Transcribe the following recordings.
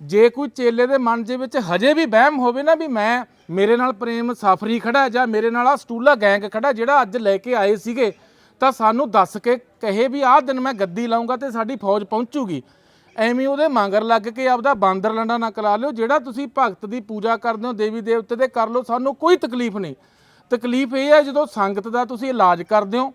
ਜੇ ਕੋਈ ਚੇਲੇ ਦੇ ਮਨ ਦੇ ਵਿੱਚ ਹਜੇ ਵੀ ਵਹਿਮ ਹੋਵੇ ਨਾ ਵੀ ਮੈਂ ਮੇਰੇ ਨਾਲ ਪ੍ਰੇਮ ਸਾਫਰੀ ਖੜਾ ਜਾਂ ਮੇਰੇ ਨਾਲ ਆ ਸਟੂਲਾ ਗੈਂਗ ਖੜਾ ਜਿਹੜਾ ਅੱਜ ਲੈ ਕੇ ਆਏ ਸੀਗੇ, ਤਾਂ ਸਾਨੂੰ ਦੱਸ ਕੇ ਕਹੇ ਵੀ ਆਹ ਦਿਨ ਮੈਂ ਗੱਦੀ ਲਾਉਂਗਾ ਤੇ ਸਾਡੀ ਫੌਜ ਪਹੁੰਚੂਗੀ। ਐਵੇਂ ਉਹਦੇ ਮੰਗਰ ਲੱਗ ਕੇ ਆਪਦਾ ਬਾਂਦਰ ਲੰਡਾ ਨਾ ਕਰਾ ਲਿਓ, ਜਿਹੜਾ ਤੁਸੀਂ ਭਗਤ ਦੀ ਪੂਜਾ ਕਰਦੇ ਹੋ, ਦੇਵੀ ਦੇਵਤੇ ਦੇ ਕਰ ਲਓ, ਸਾਨੂੰ ਕੋਈ ਤਕਲੀਫ ਨਹੀਂ। ਤਕਲੀਫ ਇਹ ਹੈ ਜਦੋਂ ਸੰਗਤ ਦਾ ਤੁਸੀਂ ਇਲਾਜ ਕਰਦੇ ਹੋ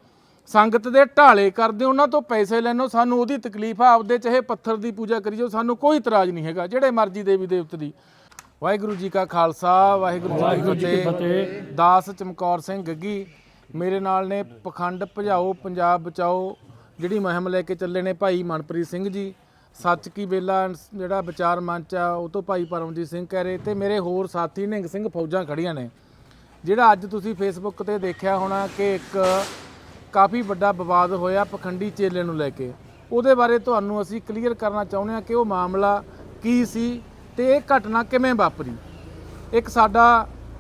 ਸੰਗਤ ਦੇ ਢਾਲੇ ਕਰਦੇ ਉਹਨਾਂ ਤੋਂ ਪੈਸੇ ਲੈਣੋ ਸਾਨੂੰ ਉਹਦੀ ਤਕਲੀਫ ਆ ਆਪਦੇ ਚਾਹੇ ਪੱਥਰ ਦੀ ਪੂਜਾ ਕਰੀਓ ਸਾਨੂੰ ਕੋਈ ਇਤਰਾਜ਼ ਨਹੀਂ ਹੈਗਾ ਜਿਹੜੇ ਮਰਜ਼ੀ ਦੇਵੀ ਦੇਵਤੇ ਦੀ। ਵਾਹਿਗੁਰੂ ਜੀ ਕਾ ਖਾਲਸਾ ਵਾਹਿਗੁਰੂ ਜੀ ਕੀ ਫਤਿਹ। ਦਾਸ ਚਮਕੌਰ ਸਿੰਘ ਗੱਗੀ ਮੇਰੇ ਨਾਲ ਨੇ ਪਖੰਡ ਭਜਾਓ ਪੰਜਾਬ ਬਚਾਓ ਜਿਹੜੀ ਮੁਹਿੰਮ ਲੈ ਕੇ ਚੱਲੇ ਨੇ ਭਾਈ ਮਨਪ੍ਰੀਤ ਸਿੰਘ ਜੀ। ਸੱਚ ਕੀ ਵੇਲਾ ਜਿਹੜਾ ਵਿਚਾਰ ਮੰਚ ਆ ਉਹ ਤੋਂ ਭਾਈ ਪਰਮਜੀਤ ਸਿੰਘ ਕਹਿ ਰਹੇ ਤੇ ਮੇਰੇ ਹੋਰ ਸਾਥੀ ਨਿੰਗ ਸਿੰਘ ਫੌਜਾਂ ਖੜੀਆਂ ਨੇ। ਜਿਹੜਾ ਅੱਜ ਤੁਸੀਂ ਫੇਸਬੁੱਕ ਤੇ ਦੇਖਿਆ ਹੋਣਾ ਕਿ ਇੱਕ ਕਾਫੀ ਵੱਡਾ ਵਿਵਾਦ ਹੋਇਆ ਪਖੰਡੀ ਚੇਲੇ ਨੂੰ ਲੈ ਕੇ। ਉਹਦੇ ਬਾਰੇ ਤੁਹਾਨੂੰ ਅਸੀਂ ਕਲੀਅਰ ਕਰਨਾ ਚਾਹੁੰਦੇ ਹਾਂ ਕਿ ਉਹ ਮਾਮਲਾ ਕੀ ਸੀ ਤੇ ਇਹ ਘਟਨਾ ਕਿਵੇਂ ਵਾਪਰੀ। ਇੱਕ ਸਾਡਾ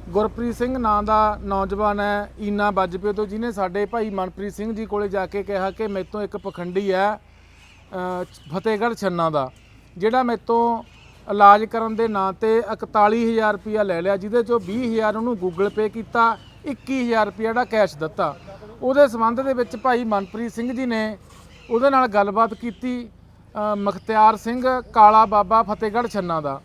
ਗੁਰਪ੍ਰੀਤ ਸਿੰਘ ਨਾਂ ਦਾ ਨੌਜਵਾਨ ਹੈ ਈਨਾ ਬੱਜਪੇ ਤੋਂ ਜਿਹਨੇ ਸਾਡੇ ਭਾਈ ਮਨਪ੍ਰੀਤ ਸਿੰਘ ਜੀ ਕੋਲੇ ਜਾ ਕੇ ਕਿਹਾ ਕਿ ਮੇਰੇ ਤੋਂ ਇੱਕ ਪਖੰਡੀ ਹੈ ਅ, ਫਤਿਹਗੜ੍ਹ ਛੰਨਾ ਦਾ ਜਿਹੜਾ ਮੇਰੇ ਤੋਂ ਇਲਾਜ ਕਰਨ ਦੇ ਨਾਂ ਤੇ 41000 ਰੁਪਇਆ ਲੈ ਲਿਆ ਜਿਹਦੇ ਚੋਂ 20000 ਉਹਨੂੰ ਗੂਗਲ ਪੇ ਕੀਤਾ 21000 ਰੁਪਇਆ ਜਿਹੜਾ ਕੈਸ਼ ਦਿੱਤਾ। ਉਹਦੇ ਸੰਬੰਧ ਦੇ ਵਿੱਚ ਭਾਈ ਮਨਪ੍ਰੀਤ ਸਿੰਘ ਜੀ ਨੇ ਉਹਦੇ ਨਾਲ ਗੱਲਬਾਤ ਕੀਤੀ ਅ, ਮਖਤਿਆਰ ਸਿੰਘ ਕਾਲਾ ਬਾਬਾ ਫਤਿਹਗੜ੍ਹ ਛੰਨਾ ਦਾ।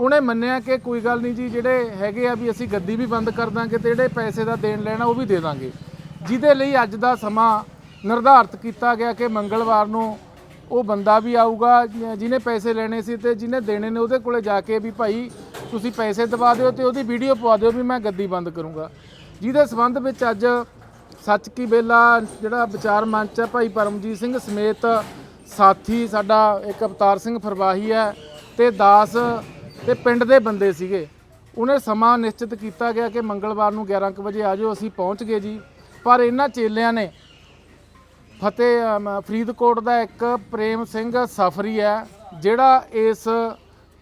ਉਹਨੇ ਮੰਨਿਆ ਕਿ ਕੋਈ ਗੱਲ ਨਹੀਂ ਜੀ ਜਿਹੜੇ ਹੈਗੇ ਆ ਵੀ ਅਸੀਂ ਗੱਦੀ ਵੀ ਬੰਦ ਕਰ ਦਾਂਗੇ ਤੇ ਜਿਹੜੇ ਪੈਸੇ ਦਾ ਦੇਣ ਲੈਣਾ ਉਹ ਵੀ ਦੇ ਦਾਂਗੇ। ਜਿਹਦੇ ਲਈ ਅੱਜ ਦਾ ਸਮਾਂ ਨਿਰਧਾਰਤ ਕੀਤਾ ਗਿਆ ਕਿ ਮੰਗਲਵਾਰ ਨੂੰ ਉਹ ਬੰਦਾ ਵੀ ਆਊਗਾ ਜਿਹਨੇ ਪੈਸੇ ਲੈਣੇ ਸੀ ਤੇ ਜਿਹਨੇ ਦੇਣੇ ਨੇ ਉਹਦੇ ਕੋਲੇ ਜਾ ਕੇ ਵੀ ਭਾਈ ਤੁਸੀਂ ਪੈਸੇ ਦਵਾ ਦਿਓ ਤੇ ਉਹਦੀ ਵੀਡੀਓ ਪਵਾ ਦਿਓ ਵੀ ਮੈਂ ਗੱਦੀ ਬੰਦ ਕਰੂੰਗਾ। ਜਿਹਦੇ ਸਬੰਧ ਵਿੱਚ ਅੱਜ ਸੱਚ ਕੀ ਬੇਲਾ ਜਿਹੜਾ ਵਿਚਾਰ ਮੰਚ ਹੈ, ਭਾਈ ਪਰਮਜੀਤ ਸਿੰਘ ਸਮੇਤ ਸਾਥੀ, ਸਾਡਾ ਇੱਕ ਅਵਤਾਰ ਸਿੰਘ ਫਰਵਾਹੀ ਹੈ ਤੇ ਦਾਸ ਤੇ ਪਿੰਡ ਦੇ ਬੰਦੇ ਸੀਗੇ। ਉਹਨੇ ਸਮਾਂ ਨਿਸ਼ਚਿਤ ਕੀਤਾ ਗਿਆ ਕਿ ਮੰਗਲਵਾਰ ਨੂੰ 11 ਕੁ ਵਜੇ ਆ ਜਾਓ, ਅਸੀਂ ਪਹੁੰਚ ਗਏ ਜੀ। ਪਰ ਇਹਨਾਂ ਚੇਲਿਆਂ ਨੇ ਫਤਿਹ ਫਰੀਦਕੋਟ ਦਾ ਇੱਕ ਪ੍ਰੇਮ ਸਿੰਘ ਸਫਰੀ ਹੈ, ਜਿਹੜਾ ਇਸ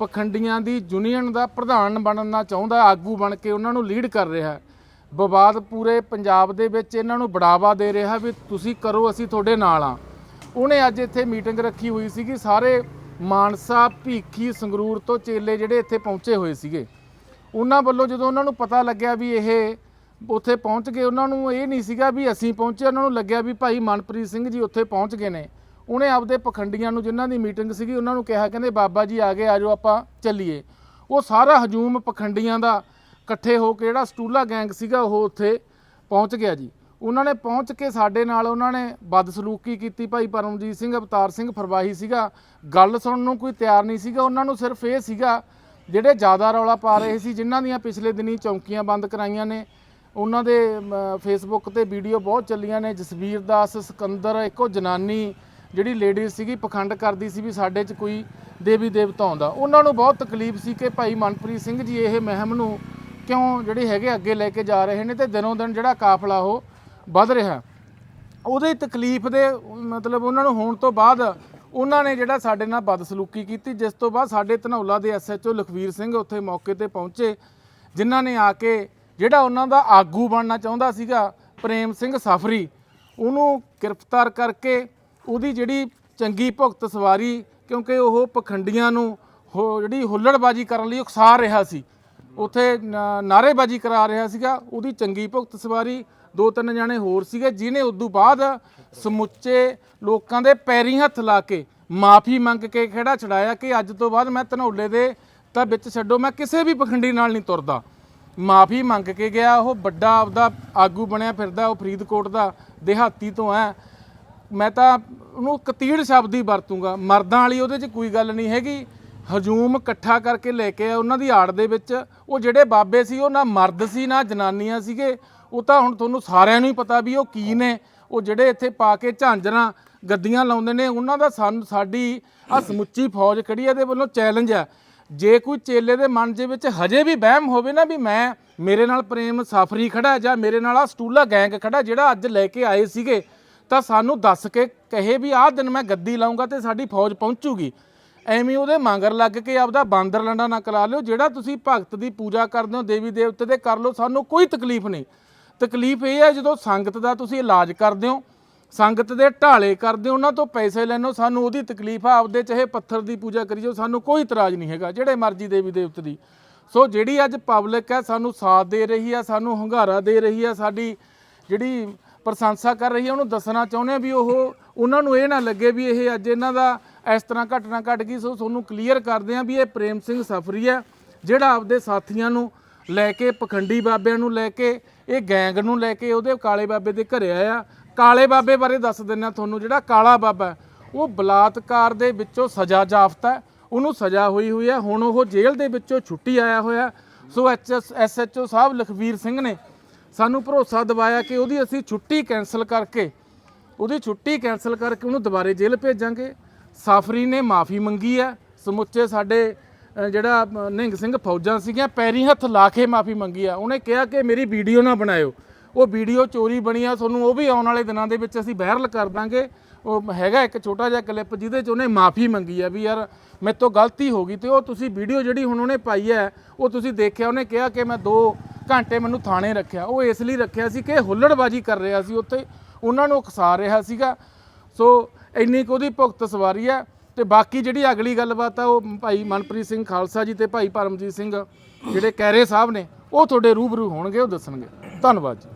ਪਖੰਡੀਆਂ ਦੀ ਯੂਨੀਅਨ ਦਾ ਪ੍ਰਧਾਨ ਬਣਨਾ ਚਾਹੁੰਦਾ, ਆਗੂ ਬਣ ਕੇ ਉਹਨਾਂ ਨੂੰ ਲੀਡ ਕਰ ਰਿਹਾ ਹੈ। ਵਿਵਾਦ ਪੂਰੇ ਪੰਜਾਬ ਦੇ ਵਿੱਚ ਇਹਨਾਂ ਨੂੰ ਬੜਾਵਾ ਦੇ ਰਿਹਾ ਵੀ ਤੁਸੀਂ ਕਰੋ, ਅਸੀਂ ਤੁਹਾਡੇ ਨਾਲ ਆ ਉਹਨੇ ਅੱਜ ਇੱਥੇ ਮੀਟਿੰਗ ਰੱਖੀ ਹੋਈ ਸੀਗੀ, ਸਾਰੇ ਮਾਨਸਾ, ਭੀਖੀ, ਸੰਗਰੂਰ ਤੋਂ ਚੇਲੇ ਜਿਹੜੇ ਇੱਥੇ ਪਹੁੰਚੇ ਹੋਏ ਸੀਗੇ। ਉਹਨਾਂ ਵੱਲੋਂ ਜਦੋਂ ਉਹਨਾਂ ਨੂੰ ਪਤਾ ਲੱਗਿਆ ਵੀ ਇਹ ਉੱਥੇ ਪਹੁੰਚ ਗਏ, ਉਹਨਾਂ ਨੂੰ ਇਹ ਨਹੀਂ ਸੀਗਾ ਵੀ ਅਸੀਂ ਪਹੁੰਚੇ, ਉਹਨਾਂ ਨੂੰ ਲੱਗਿਆ ਵੀ ਭਾਈ ਮਨਪ੍ਰੀਤ ਸਿੰਘ ਜੀ ਉੱਥੇ ਪਹੁੰਚ ਗਏ ਨੇ। ਉਹਨੇ ਆਪਦੇ ਪਖੰਡੀਆਂ ਨੂੰ ਜਿਨ੍ਹਾਂ ਦੀ ਮੀਟਿੰਗ ਸੀਗੀ, ਉਹਨਾਂ ਨੂੰ ਕਿਹਾ, ਕਹਿੰਦੇ, ਬਾਬਾ ਜੀ ਆ ਗਏ ਆਜੋ ਆਪਾਂ ਚੱਲੀਏ। ਉਹ ਸਾਰਾ ਹਜੂਮ ਪਖੰਡੀਆਂ ਦਾ ਇਕੱਠੇ ਹੋ ਕੇ ਜਿਹੜਾ ਸਟੂਲਾ ਗੈਂਗ ਸੀਗਾ ਉਹ ਉੱਥੇ ਪਹੁੰਚ ਗਿਆ ਜੀ। ਉਹਨਾਂ ਨੇ ਪਹੁੰਚ ਕੇ ਸਾਡੇ ਨਾਲ ਉਹਨਾਂ ਨੇ ਬਦਸਲੂਕੀ ਕੀਤੀ ਭਾਈ ਪਰਮਜੀਤ ਸਿੰਘ, ਅਵਤਾਰ ਸਿੰਘ ਫਰਵਾਹੀ ਸੀਗਾ। ਗੱਲ ਸੁਣਨ ਨੂੰ ਕੋਈ ਤਿਆਰ ਨਹੀਂ ਸੀਗਾ। ਉਹਨਾਂ ਨੂੰ ਸਿਰਫ ਇਹ ਸੀਗਾ, ਜਿਹੜੇ ਜ਼ਿਆਦਾ ਰੌਲਾ ਪਾ ਰਹੇ ਸੀ, ਜਿਨ੍ਹਾਂ ਦੀਆਂ ਪਿਛਲੇ ਦਿਨੀ ਚੌਂਕੀਆਂ ਬੰਦ ਕਰਾਈਆਂ ਨੇ, ਉਹਨਾਂ ਦੇ ਫੇਸਬੁੱਕ ਤੇ ਵੀਡੀਓ ਬਹੁਤ ਚੱਲੀਆਂ ਨੇ। ਜਸਵੀਰ ਦਾਸ, ਸਿਕੰਦਰ, ਇੱਕੋ ਜਨਾਨੀ ਜਿਹੜੀ ਲੇਡੀਜ਼ ਸੀਗੀ, ਪਖੰਡ ਕਰਦੀ ਸੀ ਵੀ ਸਾਡੇ 'ਚ ਕੋਈ ਦੇਵੀ ਦੇਵਤਾ ਆਉਂਦਾ। ਉਹਨਾਂ ਨੂੰ ਬਹੁਤ ਤਕਲੀਫ ਸੀ ਕਿ ਭਾਈ ਮਨਪ੍ਰੀਤ ਸਿੰਘ ਜੀ, ਇਹ ਮਹਿਮ ਨੂੰ ਕਿਉਂ ਜਿਹੜੇ ਹੈਗੇ ਅੱਗੇ ਲੈ ਕੇ ਜਾ ਰਹੇ ਨੇ ਤੇ ਦਿਨੋਂ ਦਿਨ ਜਿਹੜਾ ਕਾਫਲਾ ਉਹ ਵੱਧ ਰਿਹਾ। ਉਹਦੇ ਤਕਲੀਫ ਦੇ ਮਤਲਬ ਉਹਨਾਂ ਨੂੰ ਹੋਣ ਤੋਂ ਬਾਅਦ ਉਹਨਾਂ ਨੇ ਜਿਹੜਾ ਸਾਡੇ ਨਾਲ ਬਦਸਲੂਕੀ ਕੀਤੀ, ਜਿਸ ਤੋਂ ਬਾਅਦ ਸਾਡੇ ਧਨੌਲਾ ਦੇ ਐਸਐਚਓ ਲਖਵੀਰ ਸਿੰਘ ਉੱਥੇ ਮੌਕੇ ਤੇ ਪਹੁੰਚੇ, ਜਿਨ੍ਹਾਂ ਨੇ ਆ ਕੇ ਜਿਹੜਾ ਉਹਨਾਂ ਦਾ ਆਗੂ ਬਣਨਾ ਚਾਹੁੰਦਾ ਸੀਗਾ, ਪ੍ਰੇਮ ਸਿੰਘ ਸਾਫਰੀ, ਉਹਨੂੰ ਗ੍ਰਿਫਤਾਰ ਕਰਕੇ ਉਹਦੀ ਜਿਹੜੀ ਚੰਗੀ ਭੁਗਤ ਸਵਾਰੀ, ਕਿਉਂਕਿ ਉਹ ਪਖੰਡੀਆਂ ਨੂੰ ਹੋ- ਜਿਹੜੀ ਹੁੱਲੜਬਾਜੀ ਕਰਨ ਲਈ ਉਕਸਾ ਰਿਹਾ ਸੀ। ਉਥੇ ਨਾਰੇਬਾਜੀ ਕਰਾ ਰਿਹਾ ਸੀਗਾ। ਉਹਦੀ ਚੰਗੀ ਭੁਗਤ ਸਵਾਰੀ ਦੋ ਤਿੰਨ ਜਾਣੇ ਹੋਰ ਸੀਗੇ ਜਿਨੇ ਉਦੋਂ ਬਾਅਦ ਸਮੁੱਚੇ ਲੋਕਾਂ ਦੇ ਪੈਰੀ ਹੱਥ ਲਾ ਕੇ ਮਾਫੀ ਮੰਗ ਕੇ ਖੇੜਾ ਛਡਾਇਆ ਕਿ ਅੱਜ ਤੋਂ ਬਾਅਦ ਮੈਂ ਧਨੌਲੇ ਦੇ ਤਾਂ ਵਿੱਚ ਛੱਡੋ, ਮੈਂ ਕਿਸੇ ਵੀ ਪਖੰਡੀ ਨਾਲ ਨਹੀਂ ਤੁਰਦਾ। ਮਾਫੀ ਮੰਗ ਕੇ ਗਿਆ, ਉਹ ਵੱਡਾ ਆਪਦਾ ਆਗੂ ਬਣਿਆ ਫਿਰਦਾ, ਉਹ ਫਰੀਦਕੋਟ ਦਾ ਦਿਹਾਤੀ ਤੋਂ ਹੈ। ਮੈਂ ਤਾਂ ਉਹਨੂੰ ਕਤੀੜ ਸ਼ਬਦ ਹੀ ਵਰਤੂੰਗਾ। ਮਰਦਾਂ ਵਾਲੀ ਉਹਦੇ 'ਚ ਕੋਈ ਗੱਲ ਨਹੀਂ ਹੈਗੀ। ਹਜੂਮ ਇਕੱਠਾ ਕਰਕੇ ਲੈ ਕੇ ਆਏ, ਉਹਨਾਂ ਦੀ ਆੜ ਦੇ ਵਿੱਚ। ਉਹ ਜਿਹੜੇ ਬਾਬੇ ਸੀ, ਉਹ ਨਾ ਮਰਦ ਸੀ, ਨਾ ਜਨਾਨੀਆਂ ਸੀਗੇ। ਉਹ ਤਾਂ ਹੁਣ ਤੁਹਾਨੂੰ ਸਾਰਿਆਂ ਨੂੰ ਹੀ ਪਤਾ ਵੀ ਉਹ ਕੀ ਨੇ। ਉਹ ਜਿਹੜੇ ਇੱਥੇ ਪਾ ਕੇ ਝਾਂਜਰਾਂ, ਗੱਦੀਆਂ ਲਾਉਂਦੇ ਨੇ, ਉਹਨਾਂ ਦਾ ਸਾਨੂੰ, ਸਾਡੀ ਆ ਸਮੁੱਚੀ ਫੌਜ ਖੜੀ ਇਹਦੇ ਵੱਲੋਂ ਚੈਲੰਜ ਹੈ ਜੇ ਕੋਈ ਚੇਲੇ ਦੇ ਮਨ ਦੇ ਵਿੱਚ ਹਜੇ ਵੀ ਵਹਿਮ ਹੋਵੇ ਨਾ ਵੀ ਮੈਂ ਮੇਰੇ ਨਾਲ ਪ੍ਰੇਮ ਸਾਫਰੀ ਖੜਾ ਜਾਂ ਮੇਰੇ ਨਾਲ ਆ ਸਟੂਲਾ ਗੈਂਗ ਖੜਾ ਜਿਹੜਾ ਅੱਜ ਲੈ ਕੇ ਆਏ ਸੀਗੇ, ਤਾਂ ਸਾਨੂੰ ਦੱਸ ਕੇ ਕਹੇ ਵੀ ਆਹ ਦਿਨ ਮੈਂ ਗੱਦੀ ਲਾਉਂਗਾ ਤੇ ਸਾਡੀ ਫੌਜ ਪਹੁੰਚੂਗੀ। ਐਵੇਂ ਉਹਦੇ ਮੰਗਰ ਲੱਗ ਕੇ ਆਪਦਾ ਬਾਂਦਰ ਲੰਡਾ ਨਾ ਕਰਾ ਲਿਓ ਜਿਹੜਾ ਤੁਸੀਂ ਭਗਤ ਦੀ ਪੂਜਾ ਕਰਦੇ ਹੋ ਦੇਵੀ ਦੇਵਤੇ ਦੇ ਕਰ ਲਓ ਸਾਨੂੰ ਕੋਈ ਤਕਲੀਫ ਨਹੀਂ। ਤਕਲੀਫ ਇਹ ਹੈ ਜਦੋਂ ਸੰਗਤ ਦਾ ਤੁਸੀਂ ਇਲਾਜ ਕਰਦੇ ਹੋ ਸੰਗਤ ਦੇ ਢਾਲੇ ਕਰਦੇ ਹੋ, ਉਹਨਾਂ ਤੋਂ ਪੈਸੇ ਲੈਣੋ ਸਾਨੂੰ ਉਹਦੀ ਤਕਲੀਫ ਆ ਆਪਦੇ ਚਾਹੇ ਪੱਥਰ ਦੀ ਪੂਜਾ ਕਰੀ ਜਾਓ ਸਾਨੂੰ ਕੋਈ ਇਤਰਾਜ਼ ਨਹੀਂ ਹੈਗਾ ਜਿਹੜੇ ਮਰਜ਼ੀ ਦੇਵੀ ਦੇਵਤੇ ਦੀ। ਸੋ ਜਿਹੜੀ ਅੱਜ ਪਬਲਿਕ ਹੈ ਸਾਨੂੰ ਸਾਥ ਦੇ ਰਹੀ ਹੈ ਸਾਨੂੰ ਹੰਗਾਰਾ ਦੇ ਰਹੀ ਹੈ ਸਾਡੀ ਜਿਹੜੀ ਪ੍ਰਸ਼ੰਸਾ ਕਰ ਰਹੀ ਹੈ ਉਹਨੂੰ ਦੱਸਣਾ ਚਾਹੁੰਦੇ ਆ ਵੀ ਉਹ ਉਹਨਾਂ ਨੂੰ ਇਹ ਨਾ ਲੱਗੇ ਵੀ ਇਹ ਅੱਜ ਇਹਨਾਂ ਦਾ ਇਸ ਤਰ੍ਹਾਂ ਘਟਨਾ ਘਟ ਗਈ, ਸੋ ਤੁਹਾਨੂੰ ਕਲੀਅਰ ਕਰਦੇ ਆ ਵੀ ਇਹ ਪ੍ਰੇਮ ਸਿੰਘ ਸਫਰੀ ਹੈ, ਜਿਹੜਾ ਆਪਦੇ ਸਾਥੀਆਂ ਨੂੰ ਲੈ ਕੇ, ਪਖੰਡੀ ਬਾਬਿਆਂ ਨੂੰ ਲੈ ਕੇ, ਇਹ ਗੈਂਗ ਨੂੰ ਲੈ ਕੇ ਉਹਦੇ ਕਾਲੇ ਬਾਬੇ ਦੇ ਘਰੇ ਆਇਆ। ਕਾਲੇ ਬਾਬੇ ਬਾਰੇ ਦੱਸ ਦਿੰਨਾ ਤੁਹਾਨੂੰ, ਜਿਹੜਾ ਕਾਲਾ ਬਾਬਾ ਉਹ ਬਲਾਤਕਾਰ ਦੇ ਵਿੱਚੋਂ ਸਜ਼ਾ ਜਾਫਤਾ ਹੈ, ਉਹਨੂੰ ਸਜ਼ਾ ਹੋਈ ਹੋਈ ਹੈ। ਹੁਣ ਉਹ ਜੇਲ੍ਹ ਦੇ ਵਿੱਚੋਂ ਛੁੱਟੀ ਆਇਆ ਹੋਇਆ so H S S H O sahib Lakhvir Singh ਨੇ ਸਾਨੂੰ ਭਰੋਸਾ ਦਿਵਾਇਆ ਕਿ ਉਹਦੀ ਅਸੀਂ ਛੁੱਟੀ ਕੈਨਸਲ ਕਰਕੇ, ਉਹਦੀ ਛੁੱਟੀ ਕੈਨਸਲ ਕਰਕੇ ਉਹਨੂੰ ਦੁਬਾਰੇ ਜੇਲ੍ਹ ਭੇਜਾਂਗੇ। ਸਾਫਰੀ ਨੇ ਮਾਫੀ ਮੰਗੀ ਹੈ। ਸਮੁੱਚੇ ਸਾਡੇ ਅ, ਜਿਹੜਾ ਅ, ਨਿਹੰਗ ਸਿੰਘ ਫੌਜਾਂ ਸੀਗੀਆਂ ਪੈਰੀ ਹੱਥ ਲਾ ਕੇ ਮਾਫੀ ਮੰਗੀ ਆ ਉਹਨੇ ਕਿਹਾ ਕਿ ਮੇਰੀ ਵੀਡੀਓ ਨਾ ਬਣਾਇਓ। ਉਹ ਵੀਡੀਓ ਚੋਰੀ ਬਣੀ ਆ ਤੁਹਾਨੂੰ ਉਹ ਵੀ ਆਉਣ ਵਾਲੇ ਦਿਨਾਂ ਦੇ ਵਿੱਚ ਅਸੀਂ ਵਾਇਰਲ ਕਰ ਦਾਂਗੇ। ਉਹ ਹੈਗਾ ਇੱਕ ਛੋਟਾ ਜਿਹਾ ਕਲਿੱਪ ਜਿਹਦੇ 'ਚ ਉਹਨੇ ਮਾਫੀ ਮੰਗੀ ਆ ਵੀ ਯਾਰ ਮੇਰੇ ਤੋਂ ਗਲਤੀ ਹੋ ਗਈ ਤੇ ਉਹ ਤੁਸੀਂ ਵੀਡੀਓ ਜਿਹੜੀ ਹੁਣ ਉਹਨੇ ਪਾਈ ਹੈ ਉਹ ਤੁਸੀਂ ਦੇਖਿਆ। ਉਹਨੇ ਕਿਹਾ ਕਿ ਮੈਂ 2 ਘੰਟੇ ਮੈਨੂੰ ਥਾਣੇ ਰੱਖਿਆ। ਉਹ ਇਸ ਲਈ ਰੱਖਿਆ ਸੀ ਕਿ ਹੁੱਲੜਬਾਜੀ ਕਰ ਰਿਹਾ ਸੀ ਉੱਥੇ। ਉਹਨਾਂ ਨੂੰ ਉਕਸਾ ਰਿਹਾ ਸੀਗਾ। ਸੋ ਇੰਨੀ ਕੁ ਉਹਦੀ ਭੁਗਤ ਸਵਾਰੀ ਹੈ ਤੇ ਬਾਕੀ ਜਿਹੜੀ ਅਗਲੀ ਗੱਲਬਾਤ ਆ ਉਹ ਭਾਈ ਮਨਪ੍ਰੀਤ ਸਿੰਘ ਖਾਲਸਾ ਜੀ ਤੇ ਭਾਈ ਪਰਮਜੀਤ ਸਿੰਘ ਜਿਹੜੇ ਕੈਰੇ ਸਾਹਿਬ ਨੇ, ਉਹ ਤੁਹਾਡੇ ਰੂਬਰੂ ਹੋਣਗੇ, ਉਹ ਦੱਸਣਗੇ। ਧੰਨਵਾਦ ਜੀ।